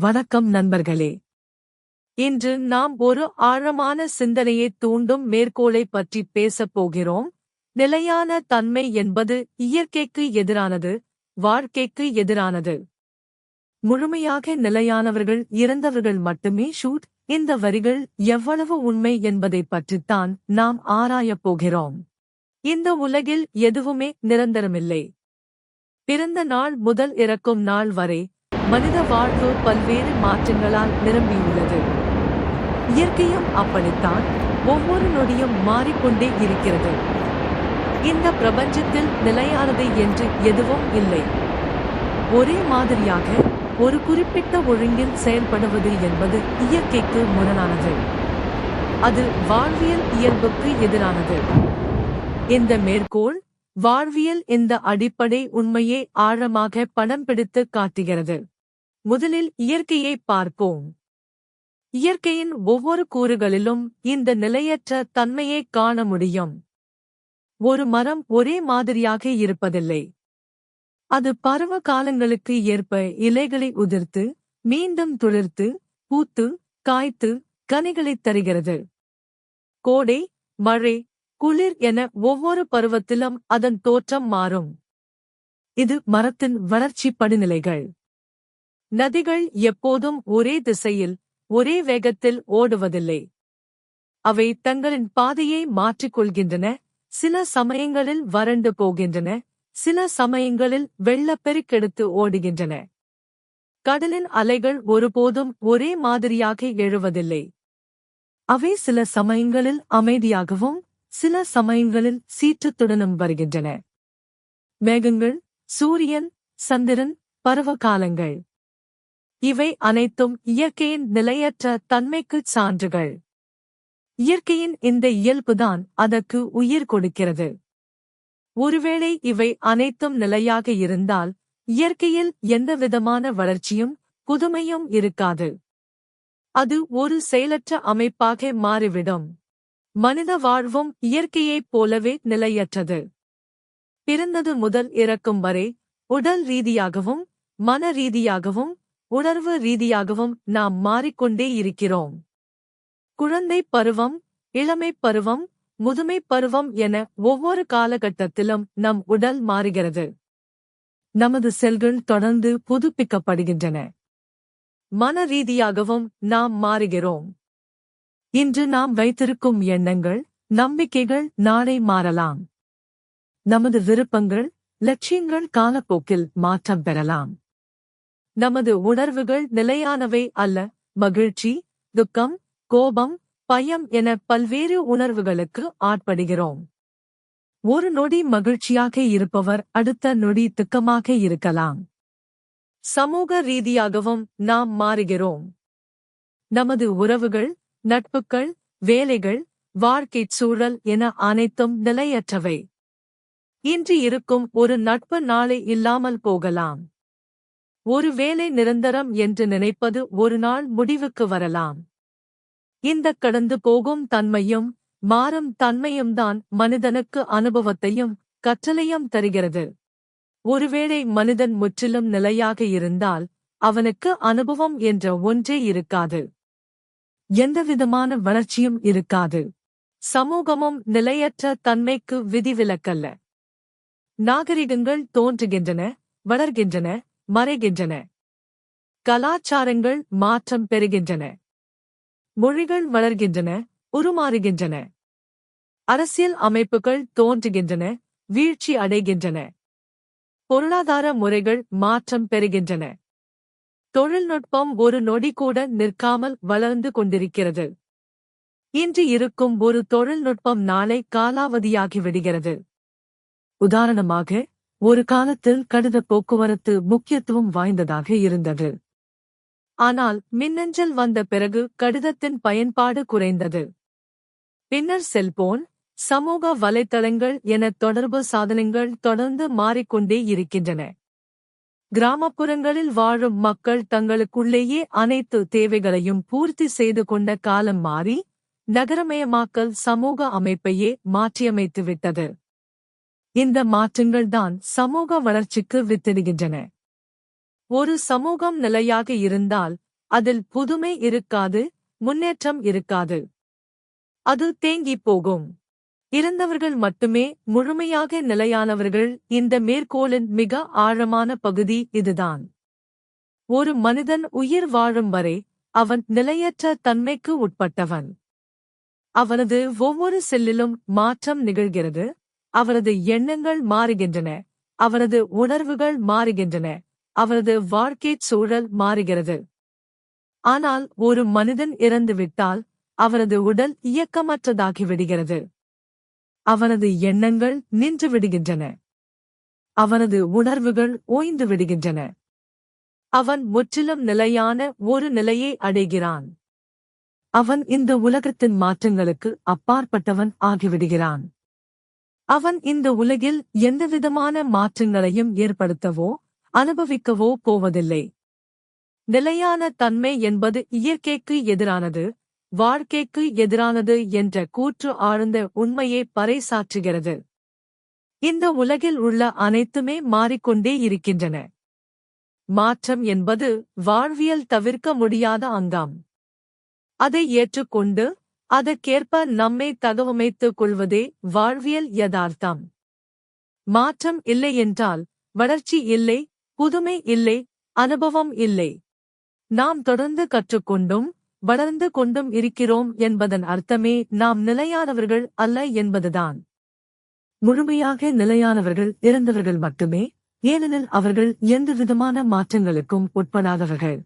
வணக்கம் நண்பர்களே. இன்று நாம் ஒரு ஆழமான சிந்தனையை தூண்டும் மேற்கோளை பற்றி பேசப் போகிறோம். நிலையான தன்மை என்பது இயற்கைக்கு எதிரானது வாழ்க்கைக்கு எதிரானது. முழுமையாக நிலையானவர்கள் இறந்தவர்கள் மட்டுமே ஷூட். இந்த வரிகள் எவ்வளவு உண்மை என்பதைப் பற்றித்தான் நாம் ஆராயப் போகிறோம். இந்த உலகில் எதுவுமே நிரந்தரமில்லை. பிறந்த நாள் முதல் இறக்கும் நாள் வரை மனித வாழ்வு பல்வேறு மாற்றங்களால் நிரம்பியுள்ளது. இயற்கையும் அப்படித்தான் ஒவ்வொரு நொடியும் மாறிக்கொண்டே இருக்கிறது. இந்த பிரபஞ்சத்தில் நிலையானது என்று எதுவும் இல்லை. ஒரே மாதிரியாக ஒரு குறிப்பிட்ட ஒழுங்கில் செயல்படுவது என்பது இயற்கைக்கு முரணானது. அது வாழ்வியல் இயல்புக்கு எதிரானது. இந்த மேற்கோள் வாழ்வியல் இந்த அடிப்படை உண்மையை ஆழமாக படம் பிடித்து காட்டுகிறது. முதலில் இயற்கையை பார்ப்போம். இயற்கையின் ஒவ்வொரு கூறுகளிலும் இந்த நிலையற்ற தன்மையை காண முடியும். ஒரு மரம் ஒரே மாதிரியாக இருப்பதில்லை. அது பருவ காலங்களுக்கு ஏற்ப இலைகளை உதிர்த்து மீண்டும் துளிர்த்து பூத்து காய்த்து கனிகளைத் தருகிறது. கோடை மழை குளிர் என ஒவ்வொரு பருவத்திலும் அதன் தோற்றம் மாறும். இது மரத்தின் வளர்ச்சி படிநிலைகள். நதிகள் எப்போதும் ஒரே திசையில் ஒரே வேகத்தில் ஓடுவதில்லை. அவை தங்களின் பாதையை மாற்றிக்கொள்கின்றன சில சமயங்களில் வறண்டு போகின்றன சில சமயங்களில் வெள்ளப்பெருக்கெடுத்து ஓடுகின்றன. கடலின் அலைகள் ஒருபோதும் ஒரே மாதிரியாக எழுவதில்லை. அவை சில சமயங்களில் அமைதியாகவும் சில சமயங்களில் சீற்றத்துடனும் வருகின்றன. மேகங்கள் சூரியன் சந்திரன் பருவ காலங்கள் இவை அனைத்தும் இயற்கையின் நிலையற்ற தன்மைக்குச் சான்றுகள். இயற்கையின் இந்த இயல்புதான் அதற்கு உயிர் கொடுக்கிறது. ஒருவேளை இவை அனைத்தும் நிலையாக இருந்தால் இயற்கையில் எந்தவிதமான வளர்ச்சியும் புதுமையும் இருக்காது. அது ஒரு செயலற்ற அமைப்பாக மாறிவிடும். மனித வாழ்வும் இயற்கையைப் போலவே நிலையற்றது. பிறந்தது முதல் இறக்கும் வரை உடல் ரீதியாகவும் மன ரீதியாகவும் உணர்வு ரீதியாகவும் நாம் மாறிக்கொண்டே இருக்கிறோம். குழந்தை பருவம் இளமைப் பருவம் முதுமைப் பருவம் என ஒவ்வொரு காலகட்டத்திலும் நம் உடல் மாறுகிறது. நமது செல்கள் தொடர்ந்து புதுப்பிக்கப்படுகின்றன. மன ரீதியாகவும் நாம் மாறுகிறோம். இன்று நாம் வைத்திருக்கும் எண்ணங்கள் நம்பிக்கைகள் நாளை மாறலாம். நமது விருப்பங்கள் லட்சியங்கள் காலப்போக்கில் மாற்றம் பெறலாம். நமது உணர்வுகள் நிலையானவை அல்ல. மகிழ்ச்சி துக்கம் கோபம் பயம் என பல்வேறு உணர்வுகளுக்கு ஆட்படுகிறோம். ஒரு நொடி மகிழ்ச்சியாக இருப்பவர் அடுத்த நொடி துக்கமாக இருக்கலாம். சமூக ரீதியாகவும் நாம் மாறுகிறோம். நமது உறவுகள் நட்புகள் வேலைகள் வாழ்க்கைச் சூழல் என அனைத்தும் நிலையற்றவை. இன்று இருக்கும் ஒரு நட்பு நாளை இல்லாமல் போகலாம். ஒரு வேலை நிரந்தரம் என்று நினைப்பது ஒரு நாள் முடிவுக்கு வரலாம். இந்த கடந்து போகும் தன்மையும் மாறும் தன்மையும்தான் மனிதனுக்கு அனுபவத்தையும் கற்றலையும் தருகிறது. ஒருவேளை மனிதன் முற்றிலும் நிலையாக இருந்தால் அவனுக்கு அனுபவம் என்ற ஒன்றே இருக்காது. எந்தவிதமான வளர்ச்சியும் இருக்காது. சமூகமும் நிலையற்ற தன்மைக்கு விதிவிலக்கல்ல. நாகரிகங்கள் தோன்றுகின்றன வளர்கின்றன மறைகின்றன. கலாச்சாரங்கள் மாற்றம் பெறுகின்றன. மொழிகள் வளர்கின்றன உருமாறுகின்றன. அரசியல் அமைப்புகள் தோன்றுகின்றன வீழ்ச்சி அடைகின்றன. பொருளாதார முறைகள் மாற்றம் பெறுகின்றன. தொழில்நுட்பம் ஒரு நொடி கூட நிற்காமல் வளர்ந்து கொண்டிருக்கிறது. இன்று இருக்கும் ஒரு தொழில்நுட்பம் நாளை காலாவதியாகிவிடுகிறது. உதாரணமாக ஒரு காலத்தில் கடித போக்குவரத்து முக்கியத்துவம் வாய்ந்ததாக இருந்தது. ஆனால் மின்னஞ்சல் வந்த பிறகு கடிதத்தின் பயன்பாடு குறைந்தது. பின்னர் செல்போன் சமூக வலைத்தளங்கள் என தொடர்பு சாதனங்கள் தொடர்ந்து மாறிக்கொண்டே இருக்கின்றன. கிராமப்புறங்களில் வாழும் மக்கள் தங்களுக்குள்ளேயே அனைத்து தேவைகளையும் பூர்த்தி செய்து கொண்ட காலம் மாறி நகரமயமாக்கல் சமூக அமைப்பையே மாற்றியமைத்துவிட்டது. இந்த மாற்றங்கள்தான் சமூக வளர்ச்சிக்கு வித்திடுகின்றன. ஒரு சமூகம் நிலையாக இருந்தால் அதில் புதுமை இருக்காது முன்னேற்றம் இருக்காது. அது தேங்கிப் போகும். இருந்தவர்கள் மட்டுமே முழுமையாக நிலையானவர்கள் இந்த மேற்கோளின் மிக ஆழமான பகுதி இதுதான். ஒரு மனிதன் உயிர் வாழும் வரை அவன் நிலையற்ற தன்மைக்கு உட்பட்டவன். அவனது ஒவ்வொரு செல்லிலும் மாற்றம் நிகழ்கிறது. அவரது எண்ணங்கள் மாறுகின்றன. அவரது உணர்வுகள் மாறுகின்றன. அவரது வாழ்க்கைச் சூழல் மாறுகிறது. ஆனால் ஒரு மனிதன் இறந்துவிட்டால் அவரது உடல் இயக்கமற்றதாகிவிடுகிறது. அவனது எண்ணங்கள் நின்று விடுகின்றன அவனது உணர்வுகள் ஓய்ந்து விடுகின்றன அவன் முற்றிலும் நிலையான ஒரு நிலையை அடைகிறான். அவன் இந்த உலகத்தின் மாற்றங்களுக்கு அப்பாற்பட்டவன் ஆகிவிடுகிறான். அவன் இந்த உலகில் எந்தவிதமான மாற்றங்களையும் ஏற்படுத்தவோ அனுபவிக்கவோ போவதில்லை. நிலையான தன்மை என்பது இயற்கைக்கு எதிரானது வாழ்க்கைக்கு எதிரானது என்ற கூற்று ஆழ்ந்த உண்மையை பறைசாற்றுகிறது. இந்த உலகில் உள்ள அனைத்துமே மாறிக்கொண்டே இருக்கின்றன. மாற்றம் என்பது வாழ்வியல் தவிர்க்க முடியாத அங்கம். அதை ஏற்றுக்கொண்டு அதற்கேற்ப நம்மை தகவமைத்துக் கொள்வதே வாழ்வியல் யதார்த்தம். மாற்றம் இல்லை என்றால் வளர்ச்சி இல்லை புதுமை இல்லை அனுபவம் இல்லை. நாம் தொடர்ந்து கற்றுக்கொண்டும் வளர்ந்து கொண்டும் இருக்கிறோம் என்பதன் அர்த்தமே நாம் நிலையானவர்கள் அல்ல என்பதுதான். முழுமையாக நிலையானவர்கள் இறந்தவர்கள் மட்டுமே ஏனெனில் அவர்கள் எந்தவிதமான மாற்றங்களுக்கும் உட்படாதவர்கள்.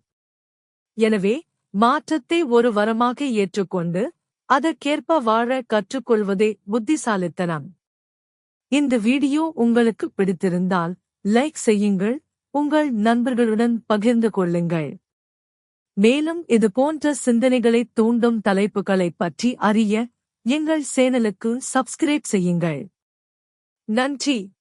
எனவே மாற்றத்தை ஒரு வரமாக ஏற்றுக்கொண்டு அதற்கேற்ப வாழ கற்றுக்கொள்வதே புத்திசாலித்தனம். இந்த வீடியோ உங்களுக்கு பிடித்திருந்தால் லைக் செய்யுங்கள் உங்கள் நண்பர்களுடன் பகிர்ந்து கொள்ளுங்கள். மேலும் இது போன்ற சிந்தனைகளை தூண்டும் தலைப்புகளைப் பற்றி அறிய எங்கள் சேனலுக்கு சப்ஸ்கிரைப் செய்யுங்கள். நன்றி!